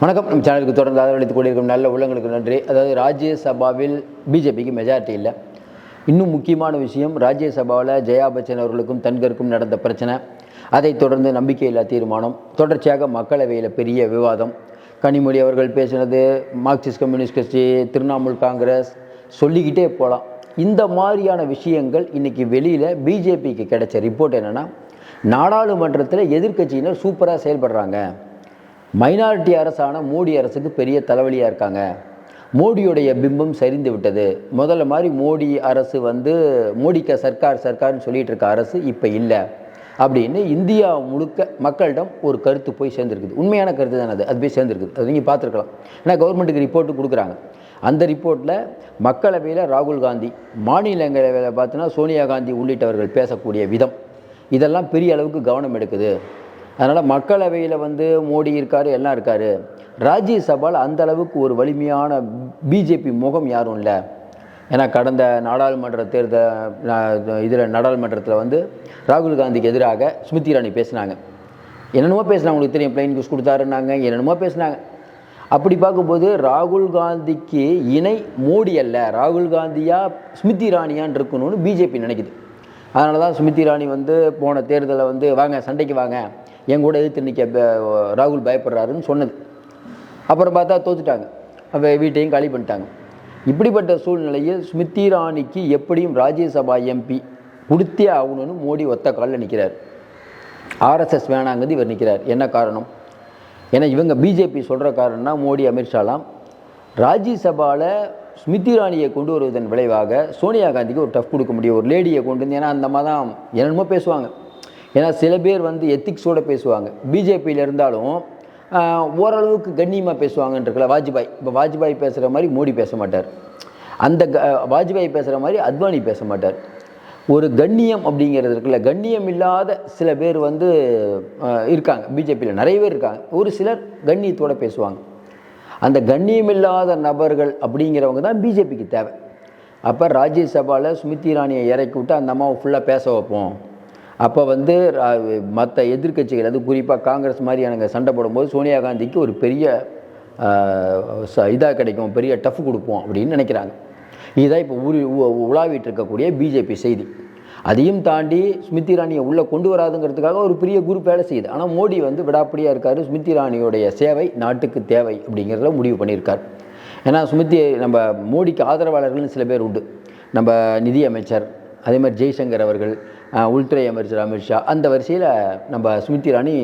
வணக்கம். நம்ம சேனலுக்கு தொடர்ந்து ஆதரவளித்துக் கொண்டிருக்கும் நல்ல உள்ளங்களுக்கு நன்றி. அதாவது ராஜ்யசபாவில் பிஜேபிக்கு மெஜாரிட்டி இல்லை. இன்னும் முக்கியமான விஷயம் ராஜ்யசபாவில் ஜெயா பச்சன் அவர்களுக்கும் தன்கருக்கும் நடந்த பிரச்சனை. அதைத் தொடர்ந்து நம்பிக்கையில்லா தீர்மானம் தொடர்ச்சியாக மக்களவையில் பெரிய விவாதம். கனிமொழி அவர்கள் பேசினது மார்க்சிஸ்ட் கம்யூனிஸ்ட் கட்சி திரிணாமுல் காங்கிரஸ் சொல்லிக்கிட்டே போகலாம் இந்த மாதிரியான விஷயங்கள் இன்றைக்கி வெளியில் பிஜேபிக்கு கிடைச்ச ரிப்போர்ட் என்னென்னா நாடாளுமன்றத்தில் எதிர்க்கட்சியினர் சூப்பராக செயல்படுறாங்க. மைனாரிட்டி அரசான மோடி அரசுக்கு பெரிய தலைவலியாக இருக்காங்க. மோடியுடைய பிம்பம் சரிந்து விட்டது. முதல்ல மாதிரி மோடி அரசு வந்து மோடிக்க சர்க்கார் சர்க்கார்னு சொல்லிட்டு இருக்க அரசு இப்போ இல்லை. அப்படின்னு இந்தியா முழுக்க மக்களிடம் ஒரு கருத்து போய் சேர்ந்துருக்குது. உண்மையான கருத்து தானே அது? அது போய் சேர்ந்துருக்குது. அது நீங்கள் பார்த்துருக்கலாம். ஏன்னா கவர்மெண்ட்டுக்கு ரிப்போர்ட்டு கொடுக்குறாங்க. அந்த ரிப்போர்ட்டில் மக்களவையில் ராகுல் காந்தி மாநிலங்களவையில் பார்த்தீங்கன்னா சோனியா காந்தி உள்ளிட்டவர்கள் பேசக்கூடிய விதம். இதெல்லாம் பெரிய அளவுக்கு கவனம் எடுக்குது. அதனால் மக்களவையில் வந்து மோடி இருக்கார் எல்லாம் இருக்கார். ராஜ்யசபாவில் அந்த அளவுக்கு ஒரு வலிமையான பிஜேபி முகம் யாரும் இல்லை. ஏன்னா கடந்த நாடாளுமன்ற தேர்தல் இதில் நாடாளுமன்றத்தில் வந்து ராகுல் காந்திக்கு எதிராக ஸ்மிருதி இராணி பேசினாங்க. என்னென்னமோ பேசினாங்க உங்களுக்கு தெரியும் பிளைன் நியூஸ் கொடுத்தாருன்னாங்க என்னென்னமோ பேசினாங்க. அப்படி பார்க்கும்போது ராகுல் காந்திக்கு இணை மோடி அல்ல ராகுல் காந்தியா ஸ்மிருதி இராணியான் இருக்கணும்னு பிஜேபி நினைக்குது. அதனால தான் ஸ்மிருதி இராணி வந்து போன தேர்தலில் வந்து வாங்க சண்டைக்கு வாங்க என் கூட எதிர்த்து நிற்க ப- ராகுல் பயப்படுறாருன்னு சொன்னது. அப்புறம் பார்த்தா தோத்துட்டாங்க. அப்போ வீட்டையும் காலி பண்ணிட்டாங்க. இப்படிப்பட்ட சூழ்நிலையில் ஸ்மிருதி இரானிக்கு எப்படியும் ராஜ்யசபா எம்பி கொடுத்தே ஆகணும்னு மோடி ஒத்த காலில் நிற்கிறார் ஆர்எஸ்எஸ் வேணாங்கிறது இவர் நிற்கிறார் என்ன காரணம்? ஏன்னா இவங்க பிஜேபி சொல்கிற காரணம்னா மோடி அமித்ஷாலாம் ராஜ்யசபாவில் ஸ்மிருதி இரானியை கொண்டு வருவதன் விளைவாக சோனியா காந்திக்கு ஒரு டஃப் கொடுக்க முடியும். ஒரு லேடியை கொண்டு வந்து ஏன்னா அந்த மாதிரி தான் என்னென்னமோ பேசுவாங்க. ஏன்னா சில பேர் வந்து எத்திக்ஸோடு பேசுவாங்க. பிஜேபியில் இருந்தாலும் ஓரளவுக்கு கண்ணியமாக பேசுவாங்கன்றதுல வாஜ்பாய் இப்போ வாஜ்பாய் பேசுகிற மாதிரி மோடி பேச மாட்டார். அந்த க வாஜ்பாய் பேசுகிற மாதிரி அத்வானி பேச மாட்டார். ஒரு கண்ணியம் அப்படிங்கிறது இருக்குல்ல கண்ணியம் இல்லாத சில பேர் வந்து இருக்காங்க. பிஜேபியில் நிறைய பேர் இருக்காங்க. ஒரு சிலர் கண்ணியத்தோடு பேசுவாங்க. அந்த கண்ணியமில்லாத நபர்கள் அப்படிங்கிறவங்க தான் பிஜேபிக்கு தேவை. அப்போ ராஜ்யசபாவில் ஸ்மிருதி இரானியை இறக்கி விட்டு அந்த அம்மாவை ஃபுல்லாக பேச வைப்போம். அப்போ வந்து மற்ற எதிர்க்கட்சிகள் அது குறிப்பாக காங்கிரஸ் மாதிரியானங்க சண்டை போடும்போது சோனியா காந்திக்கு ஒரு பெரிய இதாக கிடைக்கும் பெரிய டஃப் கொடுப்போம் அப்படின்னு நினைக்கிறாங்க. இதுதான் இப்போ உரி உ- உலாவிட்டு இருக்கக்கூடிய பிஜேபி செய்தி. அதையும் தாண்டி ஸ்மிருதி ராணியை உள்ளே கொண்டு வராதுங்கிறதுக்காக ஒரு பெரிய குரூப் வேலை செய்யுது. ஆனால் மோடி வந்து விடாப்படியாக இருக்கார் ஸ்மிருதி ராணியோடைய சேவை நாட்டுக்கு தேவை அப்படிங்கிறத முடிவு பண்ணியிருக்கார். ஏன்னா ஸ்மிருதி நம்ம மோடிக்கு ஆதரவாளர்கள்னு சில பேர் உண்டு. நம்ம நிதி அமைச்சர் அதே மாதிரி ஜெய்சங்கர் அவர்கள் உள்துறை அமைச்சர் அமித்ஷா அந்த வரிசையில் நம்ம ஸ்மிருதி இரானி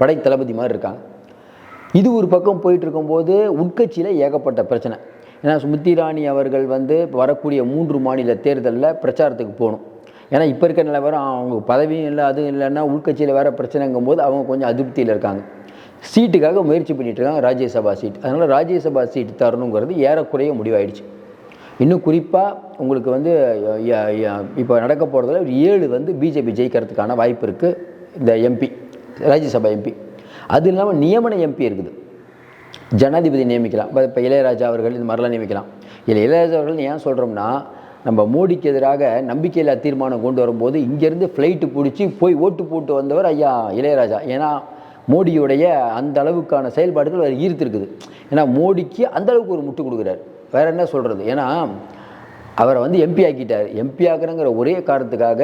படை தளபதி மாதிரி இருக்காங்க. இது ஒரு பக்கம் போயிட்டு இருக்கும்போது உட்கட்சியில் ஏகப்பட்ட பிரச்சனை. ஏன்னா ஸ்மிருதி இரானி அவர்கள் வந்து வரக்கூடிய மூன்று மாநில தேர்தலில் பிரச்சாரத்துக்கு போகணும். ஏன்னா இப்போ இருக்கிற நிலவரம் அவங்க பதவியும் இல்லை அதுவும் இல்லைன்னா உள்கட்சியில் வேறு பிரச்சனைங்கும் போது அவங்க கொஞ்சம் அதிருப்தியில் இருக்காங்க. சீட்டுக்காக முயற்சி பண்ணிட்டு இருக்காங்க ராஜ்யசபா சீட். அதனால் ராஜ்யசபா சீட் தரணுங்கிறது ஏறக்குறைய முடிவாயிடுச்சு. இன்னும் குறிப்பாக உங்களுக்கு வந்து இப்போ நடக்க போகிறதுல ஒரு ஏழு வந்து பிஜேபி ஜெயிக்கிறதுக்கான வாய்ப்பு இருக்குது இந்த எம்பி ராஜ்யசபா எம்பி அது இல்லாமல் நியமன எம்பி இருக்குது. ஜனாதிபதி நியமிக்கலாம். இப்போ இளையராஜா அவர்கள் இது மாதிரிலாம் நியமிக்கலாம். இதில் இளையராஜா அவர்கள் ஏன் சொல்கிறோம்னா நம்ம மோடிக்கு எதிராக நம்பிக்கையில்லா தீர்மானம் கொண்டு வரும்போது இங்கேருந்து ஃப்ளைட்டு பிடிச்சி போய் ஓட்டு போட்டு வந்தவர் ஐயா இளையராஜா. ஏன்னா மோடியுடைய அந்த அளவுக்கான செயல்பாடுகள் அவர் ஈர்த்திருக்குது. ஏன்னா மோடிக்கு அந்த அளவுக்கு ஒரு முட்டு கொடுக்குறாரு. வேறு என்ன சொல்கிறது ஏன்னா அவரை வந்து எம்பி ஆக்கிட்டார். எம்பி ஆக்குறங்கிற ஒரே காரணத்துக்காக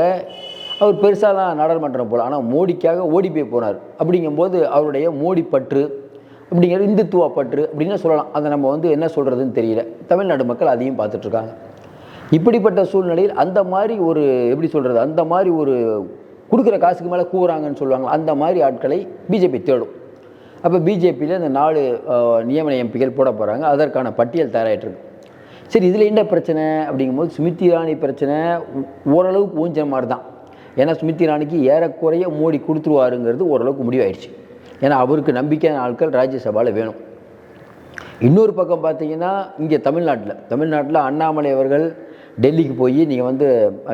அவர் பெருசாலாம் நாடாளுமன்றம் போகல ஆனால் மோடிக்காக ஓடி போய் போனார். அப்படிங்கும்போது அவருடைய மோடி பற்று அப்படிங்கிற இந்துத்துவ பற்று அப்படின்னு சொல்லலாம். அதை நம்ம வந்து என்ன சொல்கிறதுன்னு தெரியல. தமிழ்நாடு மக்கள் அதையும் பார்த்துட்ருக்காங்க. இப்படிப்பட்ட சூழ்நிலையில் அந்த மாதிரி ஒரு எப்படி சொல்கிறது அந்த மாதிரி ஒரு கொடுக்குற காசுக்கு மேலே கூறாங்கன்னு சொல்லுவாங்க. அந்த மாதிரி ஆட்களை பிஜேபி தேடும். அப்போ பிஜேபியில் இந்த நாலு நியமன எம்பிகள் போட போகிறாங்க அதற்கான பட்டியல் தயாராகிட்டுருக்கு சரி இதில் என்ன பிரச்சனை? அப்படிங்கும்போது ஸ்மிருதி இராணி பிரச்சனை ஓரளவுக்கு ஊஞ்ச மாதிரி தான் ஏன்னா ஸ்மிருதி இராணிக்கு ஏறக்குறைய மோடி கொடுத்துருவாருங்கிறது ஓரளவுக்கு முடிவாயிடுச்சு. ஏன்னா அவருக்கு நம்பிக்கையான ஆட்கள் ராஜ்யசபாவில் வேணும். இன்னொரு பக்கம் பார்த்தீங்கன்னா இங்கே தமிழ்நாட்டில். தமிழ்நாட்டில் அண்ணாமலை அவர்கள் டெல்லிக்கு போய் நீங்கள் வந்து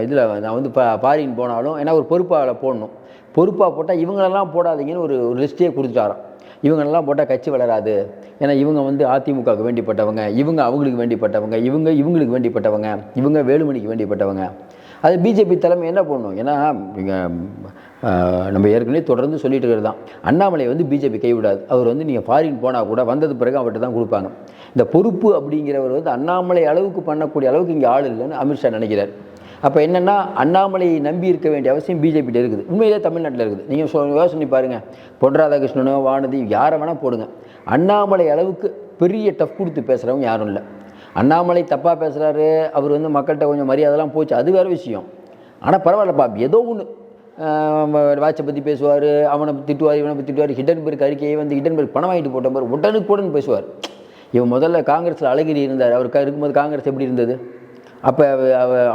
இதில் நான் வந்து பா பாரின் போனாலும் ஏன்னா ஒரு பொறுப்பாக போடணும். பொறுப்பாக போட்டால் இவங்களெல்லாம் போடாதீங்கன்னு ஒரு ஒரு லிஸ்ட்டே கொடுத்துட்டாராம். இவங்கெல்லாம் போட்டால் கட்சி வளராது. ஏன்னா இவங்க வந்து அதிமுகவுக்கு வேண்டிப்பட்டவங்க இவங்க அவங்களுக்கு வேண்டிப்பட்டவங்க இவங்க இவங்களுக்கு வேண்டிப்பட்டவங்க இவங்க வேலுமணிக்கு வேண்டிப்பட்டவங்க. அது பிஜேபி தலைமை என்ன பண்ணும் ஏன்னா இங்க, நம்ம ஏற்கனவே தொடர்ந்து சொல்லிட்டு இருக்கிறது தான். அண்ணாமலை வந்து பிஜேபி கைவிடாது. அவர் வந்து நீங்கள் ஃபாரின் போனால் கூட வந்தது பிறகு அவர்கிட்ட தான் கொடுப்பாங்க. இந்த பொறுப்பு அப்படிங்கிறவர் வந்து அண்ணாமலை அளவுக்கு பண்ணக்கூடிய அளவுக்கு இங்கே ஆள் இல்லைன்னு அமித்ஷா நினைக்கிறார். அப்போ என்னென்னா அண்ணாமலையை நம்பி இருக்க வேண்டிய அவசியம் பிஜேபியில் இருக்குது. உண்மையிலே தமிழ்நாட்டில் இருக்குது. நீங்கள் சொ யோசனை பாருங்கள் பொன் ராதாகிருஷ்ணனோ வானதி யாரை வேணால் போடுங்க. அண்ணாமலை அளவுக்கு பெரிய டஃப் கொடுத்து பேசுகிறவங்க யாரும் இல்லை. அண்ணாமலை தப்பாக பேசுகிறாரு அவர் வந்து மக்கள்கிட்ட கொஞ்சம் மரியாதைலாம் போச்சு அது வேறு விஷயம். ஆனால் பரவாயில்லப்பா ஏதோ ஒன்று வாட்சை பற்றி பேசுவார் அவனை திட்டுவார் இவனை பற்றி திட்டுவார் ஹிடன்பர்க் அறிக்கையை வந்து ஹிடன்பர்க் பணம் வாங்கிட்டு போட்ட மாதிரி உடனுக்குடன் பேசுவார். இவன் முதல்ல காங்கிரஸில் அழகிரி இருந்தார். அவர் க- இருக்கும்போது காங்கிரஸ் எப்படி இருந்தது? அப்போ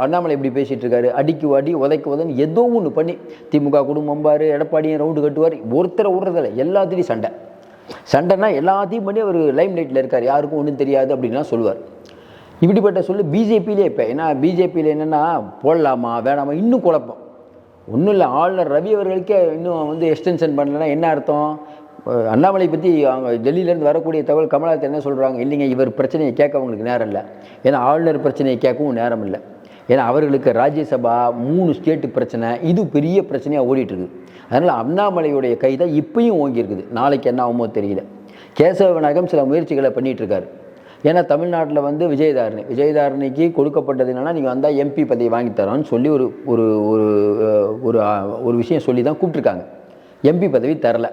அண்ணாமலை இப்படி பேசிகிட்டு இருக்காரு. அடிக்கு அடி உதைக்கு உதன்னு ஏதோ ஒன்று பண்ணி திமுக குடும்பம் பாரு எடப்பாடியும் ரவுண்டு கட்டுவார் ஒருத்தரை விடுறதில்ல. எல்லாத்துலேயும் சண்டை. சண்டைனா எல்லாத்தையும் பண்ணி அவர் லைம் லைட்டில் இருக்கார். யாருக்கும் ஒன்றும் தெரியாது அப்படின்லாம் சொல்லுவார். இப்படிப்பட்ட சொல்லு பிஜேபியிலே இப்போ ஏன்னா பிஜேபியில் என்னென்னா போடலாமா வேணாமா இன்னும் குழப்பம். ஒன்றும் இல்லை ஆளுநர் ரவி அவர்களுக்கே இன்னும் வந்து எக்ஸ்டென்ஷன் பண்ணலன்னா என்ன அர்த்தம்? அண்ணாமலை பற்றி அவங்க டெல்லியிலேருந்து வரக்கூடிய தகவல் கமலாத்தை என்ன சொல்கிறாங்க இல்லைங்க இவர் பிரச்சனையை கேட்க அவங்களுக்கு நேரம் இல்லை. ஏன்னா ஆளுநர் பிரச்சனையை கேட்கவும் நேரம் இல்லை. ஏன்னா அவர்களுக்கு ராஜ்யசபா மூணு ஸ்டேட்டு பிரச்சனை இது பெரிய பிரச்சனையாக ஓடிட்டுருக்கு. அதனால் அண்ணாமலையுடைய கை தான் இப்பயும் ஓங்கியிருக்குது நாளைக்கு என்ன ஆகுமோ தெரியல. கேசவ விநாயகம் சில முயற்சிகளை பண்ணிகிட்ருக்காரு ஏன்னா தமிழ்நாட்டில் வந்து விஜயதாரணி. விஜயதாரணிக்கு கொடுக்கப்பட்டது என்னென்னா நீங்கள் வந்தால் எம்பி பதவி வாங்கித்தரோன்னு சொல்லி ஒரு ஒரு ஒரு ஒரு ஒரு விஷயம் சொல்லி தான் கூப்பிட்ருக்காங்க எம்பி பதவி தரல.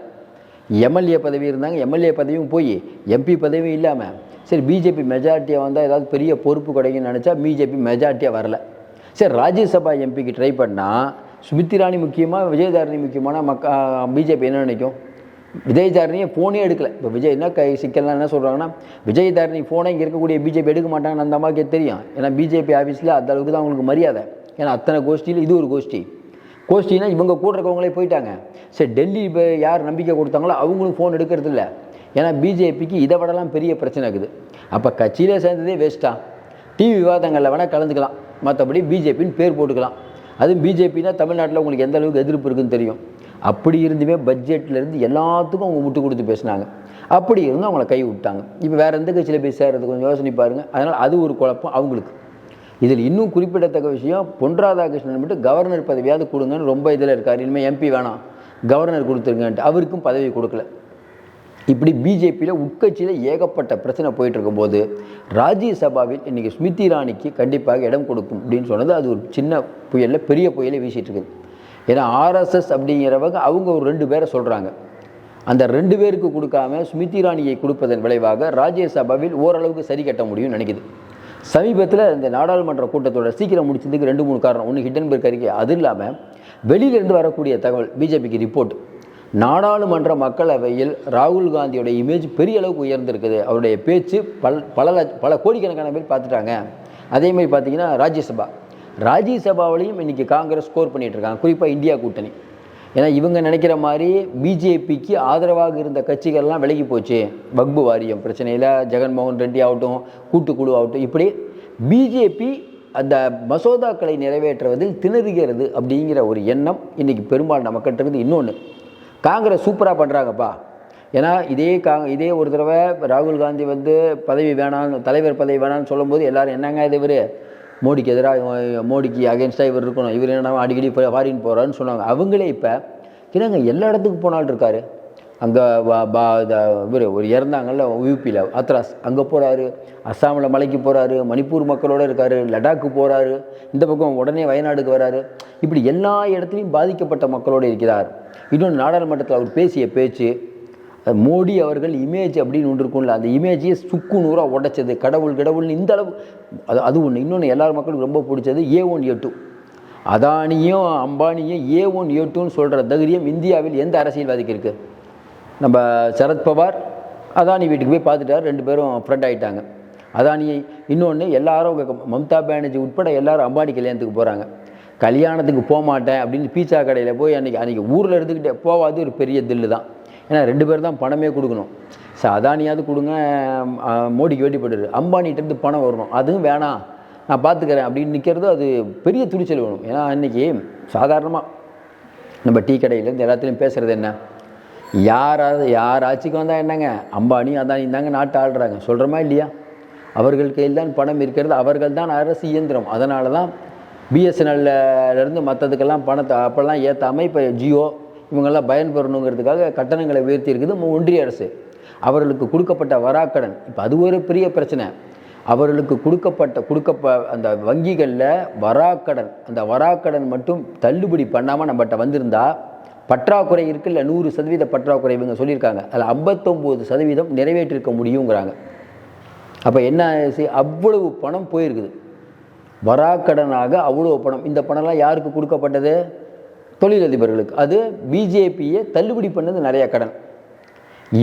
எம்எல்ஏ பதவி இருந்தாங்க எம்எல்ஏ பதவியும் போய் எம்பி பதவியும் இல்லாமல் சரி பிஜேபி மெஜாரிட்டியாக வந்தால் ஏதாவது பெரிய பொறுப்பு கிடைக்கும்னு நினச்சா பிஜேபி மெஜாரிட்டியாக வரல. சரி ராஜ்யசபா எம்பிக்கு ட்ரை பண்ணால் சுமித்தி ராணி முக்கியமாக விஜயதாரணி முக்கியமான மக்கா பிஜேபி என்ன நினைக்கும்? விஜயதாரணியை ஃபோனே எடுக்கல. இப்போ விஜய் என்ன கை சிக்கல்லாம் என்ன சொல்கிறாங்கன்னா விஜயதாரணி ஃபோனை இங்கே இருக்கக்கூடிய பிஜேபி எடுக்க மாட்டாங்கன்னு அந்த அம்மாவுக்கே தெரியும். ஏன்னா பிஜேபி ஆஃபீஸில் அந்த அளவுக்கு தான் அவங்களுக்கு மரியாதை. ஏன்னா அத்தனை கோஷ்டியில் இது ஒரு கோஷ்டி. கோஷ்டினா இவங்க கூட இருக்கவங்களே போயிட்டாங்க. சரி டெல்லி இப்போ யார் நம்பிக்கை கொடுத்தாங்களோ அவங்களும் ஃபோன் எடுக்கிறது இல்லை ஏன்னா பிஜேபிக்கு இதை விடலாம் பெரிய பிரச்சனை இருக்குது. அப்போ கட்சியிலே சேர்ந்ததே வேஸ்ட்டா டிவி விவாதங்களில் வேணால் கலந்துக்கலாம். மற்றபடி பிஜேபின்னு பேர் போட்டுக்கலாம். அதுவும் பிஜேபினா தமிழ்நாட்டில் உங்களுக்கு எந்த அளவுக்கு எதிர்ப்பு இருக்குன்னு தெரியும். அப்படி இருந்துமே பட்ஜெட்லேருந்து எல்லாத்துக்கும் அவங்க விட்டு கொடுத்து பேசினாங்க. அப்படி இருந்து அவங்கள கை விட்டாங்க இப்போ வேறு எந்த கட்சியில் போய் சேர்றது கொஞ்சம் யோசனை பாருங்கள் அதனால் அது ஒரு குழப்பம் அவங்களுக்கு. இதில் இன்னும் குறிப்பிடத்தக்க விஷயம் பொன் ராதாகிருஷ்ணன் மட்டும் கவர்னர் பதவியாவது கொடுங்கன்னு ரொம்ப இதில் இருக்கார். இனிமேல் எம்பி வேணாம். கவர்னர் கொடுத்துருங்கன்ட்டு. அவருக்கும் பதவி கொடுக்கல. இப்படி பிஜேபியில் உட்கட்சியில் ஏகப்பட்ட பிரச்சனை போயிட்டு இருக்கும்போது ராஜ்யசபாவில் இன்றைக்கி ஸ்மிருதி இராணிக்கு கண்டிப்பாக இடம் கொடுக்கும் அப்படின்னு சொன்னது அது ஒரு சின்ன புயலில் பெரிய புயலை வீசிட்டு இருக்குது ஏன்னா ஆர்எஸ்எஸ் அப்படிங்கிறவங்க அவங்க ஒரு ரெண்டு பேரை சொல்கிறாங்க அந்த ரெண்டு பேருக்கு கொடுக்காம ஸ்மிருதி இராணியை கொடுப்பதன் விளைவாக ராஜ்யசபாவில் ஓரளவுக்கு சரி கட்ட முடியும்னு நினைக்குது. சமீபத்தில் இந்த நாடாளுமன்ற கூட்டத்தோட சீக்கிரம் முடிச்சதுக்கு ரெண்டு மூணு காரணம். ஒன்று ஹிடன்பர்க் அறிக்கை. அது இல்லாமல் வெளியிலேருந்து வரக்கூடிய தகவல் பிஜேபிக்கு ரிப்போர்ட் நாடாளுமன்ற மக்களவையில் ராகுல் காந்தியோட இமேஜ் பெரிய அளவுக்கு உயர்ந்திருக்குது. அவருடைய பேச்சு பல பல லட்ச பல கோடிக்கணக்கான பேர் பார்த்துட்டாங்க. அதே மாதிரி பார்த்தீங்கன்னா ராஜ்யசபா. ராஜ்யசபாவிலையும் இன்றைக்கி காங்கிரஸ் ஸ்கோர் பண்ணிகிட்டு இருக்காங்க. குறிப்பாக இந்தியா கூட்டணி. ஏன்னா இவங்க நினைக்கிற மாதிரி பிஜேபிக்கு ஆதரவாக இருந்த கட்சிகள்லாம் விலகி போச்சு. வக்பு வாரியம் பிரச்சனையில் ஜெகன்மோகன் ரெட்டி ஆகட்டும் கூட்டுக்குழு ஆகட்டும் இப்படி பிஜேபி அந்த மசோதாக்களை நிறைவேற்றுவதில் திணறுகிறது அப்படிங்கிற ஒரு எண்ணம் இன்றைக்கி பெரும்பாலும் மக்கள்கிட்ட இருக்குது. இன்னொன்று காங்கிரஸ் சூப்பராக பண்ணுறாங்கப்பா ஏன்னா இதே காங் இதே ஒரு தடவை ராகுல் காந்தி வந்து பதவி வேணாம் தலைவர் பதவி வேணாம்னு சொல்லும்போது எல்லோரும் என்னங்க இது இவர்? மோடிக்கு எதிராக மோடிக்கு அகேன்ஸ்டாக இவர் இருக்கணும் இவர் என்ன அடிக்கடி ஃபாரின் போகிறான்னு சொன்னாங்க. அவங்களே இப்போ என்னங்க எல்லா இடத்துக்கு போனாலும் இருக்கார். அங்கே இவர் ஒரு இறந்தாங்கல்ல யூபியில் அத்ராஸ் அங்கே போகிறாரு அஸ்ஸாமில் மலைக்கு போகிறாரு மணிப்பூர் மக்களோடு இருக்காரு லடாக்கு போகிறாரு இந்த பக்கம் உடனே வயநாடுக்கு வராரு. இப்படி எல்லா இடத்துலையும் பாதிக்கப்பட்ட மக்களோடு இருக்கிறார். இன்னொன்று நாடாளுமன்றத்தில் அவர் பேசிய பேச்சு மோடி அவர்கள் இமேஜ் அப்படின்னு ஒன்று இருக்கும்ல அந்த இமேஜையே சுக்கு நூறாக உடைச்சது கடவுள் கடவுள்னு இந்த அளவு அது அது ஒன்று இன்னொன்று எல்லார் மக்களுக்கும் ரொம்ப பிடிச்சது ஏ ஒன் ஏ டூ அதானியும் அம்பானியும் ஏ ஒன் ஏ டூன்னு சொல்கிற தைரியம் இந்தியாவில் எந்த அரசியல்வாதிக்கு இருக்குது நம்ம சரத்பவார் அதானி வீட்டுக்கு போய் பார்த்துட்டார் ரெண்டு பேரும் ஃப்ரெண்ட் ஆகிட்டாங்க அதானியை இன்னொன்று எல்லாரும் மம்தா பானர்ஜி உட்பட எல்லாரும் அம்பானி கல்யாணத்துக்கு போகிறாங்க கல்யாணத்துக்கு போக மாட்டேன் அப்படின்னு பீச்சா கடையில் போய் அன்றைக்கி அன்றைக்கி ஊரில் இருந்துக்கிட்டே போவாது ஒரு பெரிய தில்லு தான் ஏன்னா ரெண்டு பேர் தான் பணமே கொடுக்கணும். ஸோ அதானியாவது கொடுங்க மோடிக்கு வேட்டி போட்டுரு அம்பானிகிட்டேருந்து பணம் வரணும். அதுவும் வேணாம். நான் பார்த்துக்கிறேன் அப்படின்னு நிற்கிறது அது பெரிய துணிச்சல் வேணும். ஏன்னா இன்றைக்கி சாதாரணமாக நம்ம டீ கடையிலேருந்து எல்லாத்துலேயும் பேசுகிறது என்ன? யாராவது யார் ஆட்சிக்கு வந்தால் என்னங்க? அம்பானி அதானி தாங்க நாட்டை ஆள்றாங்க. சொல்கிறோமா இல்லையா? அவர்கள் கையில் தான் பணம் இருக்கிறது. அவர்கள் தான் அரசு இயந்திரம். அதனால தான் பிஎஸ்என்எல்லேருந்து மற்றதுக்கெல்லாம் பணத்தை அப்போல்லாம் ஏற்றாமல் இப்போ ஜியோ இவங்கெல்லாம் பயன்பெறணுங்கிறதுக்காக கட்டணங்களை உயர்த்தி இருக்குது ஒன்றிய அரசு. அவர்களுக்கு கொடுக்கப்பட்ட வராக்கடன் இப்போ அது ஒரு பெரிய பிரச்சனை. அவர்களுக்கு கொடுக்கப்பட்ட கொடுக்கப்ப அந்த வங்கிகளில் வராக்கடன் அந்த வராக்கடன் மட்டும் தள்ளுபடி பண்ணாமல் நம்மகிட்ட வந்திருந்தா பற்றாக்குறை இருக்குல்ல நூறு சதவீத பற்றாக்குறை இவங்க சொல்லியிருக்காங்க. அதில் ஐம்பத்தொம்போது சதவீதம் நிறைவேற்றிருக்க முடியுங்கிறாங்க. அப்போ என்ன அவ்வளவு பணம் போயிருக்குது. வராக்கடனாக அவ்வளோ பணம். இந்த பணம்லாம் யாருக்கு கொடுக்கப்பட்டது? தொழிலதிபர்களுக்கு. அது பிஜேபியை தள்ளுபடி பண்ணது நிறைய கடன்.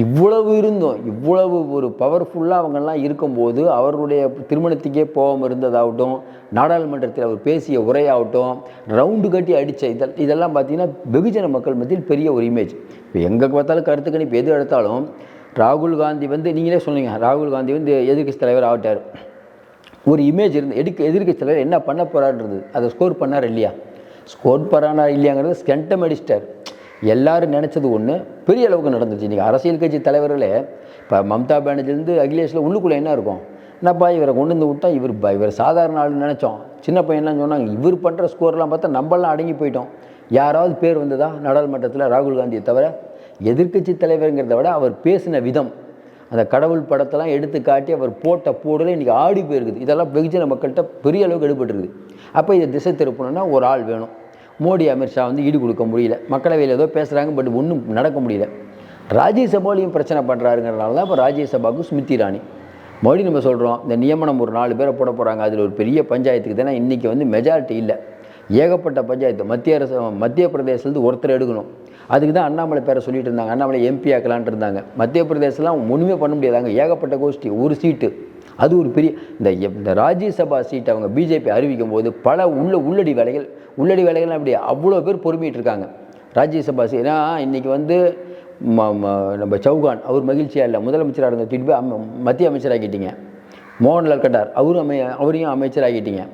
இவ்வளவு இருந்தும். இவ்வளவு ஒரு பவர்ஃபுல்லாக அவங்கெல்லாம் இருக்கும்போது அவர்களுடைய திருமணத்துக்கே போகாமல் இருந்ததாகட்டும் நாடாளுமன்றத்தில் அவர் பேசிய உரையாகட்டும் ரவுண்டு கட்டி அடித்த இதெல் இதெல்லாம் பார்த்தீங்கன்னா வெகுஜன மக்கள் மத்தியில் பெரிய ஒரு இமேஜ் இப்போ எங்கே பார்த்தாலும் கருத்து கணிப்பு எது எடுத்தாலும் ராகுல் காந்தி வந்து நீங்களே சொன்னீங்க ராகுல் காந்தி வந்து எதிர்கட்சி தலைவர் ஆகிட்டார். ஒரு இமேஜ் இருந்து எடுக்க எதிர்கட்சி தலைவர் என்ன பண்ண போகிறாருன்றது அதை ஸ்கோர் பண்ணார் இல்லையா? ஸ்கோர் பரானா இல்லையாங்கிறது ஸ்கெண்டம் அடிச்சிட்டார் எல்லாரும் நினச்சது ஒன்று பெரிய அளவுக்கு நடந்துச்சு. இன்றைக்கி அரசியல் கட்சி தலைவர்களே இப்போ மம்தா பானர்ஜிலேருந்து அகிலேஷில் உள்ளுக்குள்ளே என்ன இருக்கும்? என்னப்பா இவரை கொண்டு வந்து விட்டா இவர் இவர் சாதாரண ஆளுன்னு நினச்சோம். சின்ன பையன்லாம் சொன்னாங்க இவர் பண்ணுற ஸ்கோர்லாம் பார்த்தா நம்மளாம் அடங்கி போயிட்டோம். யாராவது பேர் வந்ததா? நாடாளுமன்றத்தில் ராகுல் காந்தியை தவிர எதிர்க்கட்சி தலைவருங்கிறத விட அவர் பேசின விதம் அந்த கடவுள் படத்தெல்லாம் எடுத்து காட்டி அவர் போட்ட போடல இன்றைக்கி ஆடி போயிருக்குது. இதெல்லாம் வெகுஜன மக்கள்கிட்ட பெரிய அளவுக்கு எடுபட்டுருக்குது. அப்போ இதை திசை திருப்பணும்னா ஒரு ஆள் வேணும். மோடி அமித்ஷா வந்து ஈடு கொடுக்க முடியல. மக்களவையில் ஏதோ பேசுகிறாங்க பட் ஒன்றும் நடக்க முடியல. ராஜ்யசபாலையும் பிரச்சனை பண்ணுறாருங்கிறனால தான் இப்போ ராஜ்யசபாவுக்கு ஸ்மிருதி இராணி மறுபடியும் நம்ம சொல்கிறோம் இந்த நியமனம் ஒரு நாலு பேரை போட போகிறாங்க அதில் ஒரு பெரிய பஞ்சாயத்துக்கு தானே இன்றைக்கி வந்து மெஜாரிட்டி இல்லை. ஏகப்பட்ட பஞ்சாயத்து. மத்திய அரசு மத்திய பிரதேசத்துலேருந்து ஒருத்தர் எடுக்கணும். அதுக்கு தான் அண்ணாமலை பேரை சொல்லிட்டு இருந்தாங்க. அண்ணாமலை எம்பி ஆக்கலான்ட்டு இருந்தாங்க. மத்திய பிரதேசலாம் ஒன்றுமே பண்ண முடியாதாங்க. ஏகப்பட்ட கோஷ்டி ஒரு சீட்டு. அது ஒரு பெரிய இந்த எப்- இந்த ராஜ்யசபா சீட் அவங்க பிஜேபி அறிவிக்கும் போது பல உள்ள உள்ளடி வேலைகள் உள்ளடி வேலைகள்லாம் அப்படி அவ்வளோ பேர் பொறுமையிட்டு இருக்காங்க. ராஜ்யசபா சீட் ஏன்னா இன்றைக்கி வந்து ம- ம- நம்ம சௌகான் அவர் மகிழ்ச்சியாக இல்லை. முதலமைச்சராக இருந்த தூக்கிட்டு போய் மத்திய அமைச்சராக்கிட்டீங்க. மோகன்லால் கட்டார் அவரும் அமை அவரையும் அமைச்சராக்கிட்டீங்க.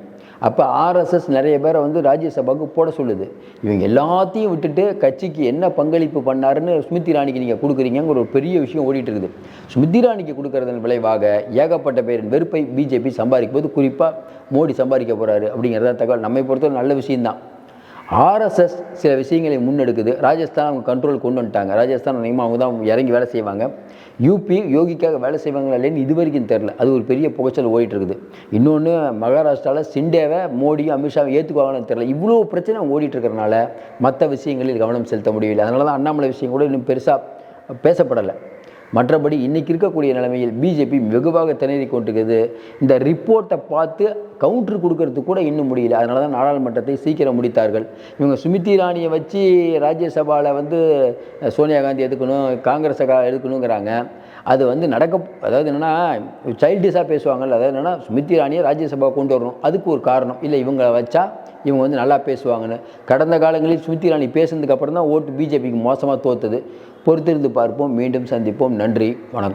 அப்போ ஆர்எஸ்எஸ் நிறைய பேரை வந்து ராஜ்யசபாவுக்கு போட சொல்லுது. இவங்க எல்லாத்தையும் விட்டுட்டு கட்சிக்கு என்ன பங்களிப்பு பண்ணாருன்னு ஸ்மிருதி ராணிக்கு நீங்கள் கொடுக்குறீங்கிற ஒரு பெரிய விஷயம் ஓடிட்டு இருக்குது. ஸ்மிருதி இராணிக்கு கொடுக்கறதன் விளைவாக ஏகப்பட்ட பேரின் வெறுப்பை பிஜேபி சம்பாதிக்கும் போது குறிப்பாக மோடி சம்பாதிக்க போகிறாரு அப்படிங்கிறத தகவல். நம்மை பொறுத்தவரை நல்ல விஷயம்தான். ஆர்எஸ்எஸ் சில விஷயங்களை முன்னெடுக்குது. ராஜஸ்தான் அவங்க கண்ட்ரோல் கொண்டு வந்துட்டாங்க. ராஜஸ்தான் நியமம் அவங்க தான் இறங்கி வேலை செய்வாங்க. யூபி யோகிக்காக வேலை செய்வாங்களா இல்லைன்னு இது வரைக்கும் தெரில அது ஒரு பெரிய புகைச்சல் ஓடிட்டுருக்குது. இன்னொன்று மகாராஷ்டிராவில் சிண்டேவை மோடியும் அமித்ஷாவை ஏற்றுக்குவாங்கன்னு தெரில இவ்வளோ பிரச்சனை ஓடிட்டு இருக்கிறனால மற்ற விஷயங்களில் கவனம் செலுத்த முடியவில்லை அதனால தான் அண்ணாமலை விஷயம் கூட இன்னும் பெருசாக பேசப்படலை. மற்றபடி இன்னைக்கு இருக்கக்கூடிய நிலைமையில் பிஜேபி வெகுவாக திணறி கொண்டிருக்குது. இந்த ரிப்போர்ட்டை பார்த்து கவுண்டர் கொடுக்கறதுக்கு கூட இன்னும் முடியல. அதனால தான் நாடாளுமன்றத்தை சீக்கிரம் முடித்தார்கள். இவங்க சுமித்தி இராணியை வச்சு ராஜ்யசபாவில் வந்து சோனியா காந்தி எதுக்கணும் காங்கிரஸை எதுக்கணுங்கிறாங்க. எடுக்கணுங்கிறாங்க அது வந்து நடக்க அதாவது என்னென்னா சைல்டிஷாக பேசுவாங்கல்ல அதாவது என்னென்னா ஸ்மிருதி ராணியை ராஜ்யசபா கொண்டு வரணும். அதுக்கு ஒரு காரணம். இல்லை இவங்க வச்சா இவங்க வந்து நல்லா பேசுவாங்கன்னு. கடந்த காலங்களில் ஸ்மிருதி ராணி பேசுனதுக்கப்புறம் தான் ஓட்டு பிஜேபிக்கு மோசமாக தோத்துது. பொறுத்திருந்து பார்ப்போம். மீண்டும் சந்திப்போம். நன்றி. வணக்கம்.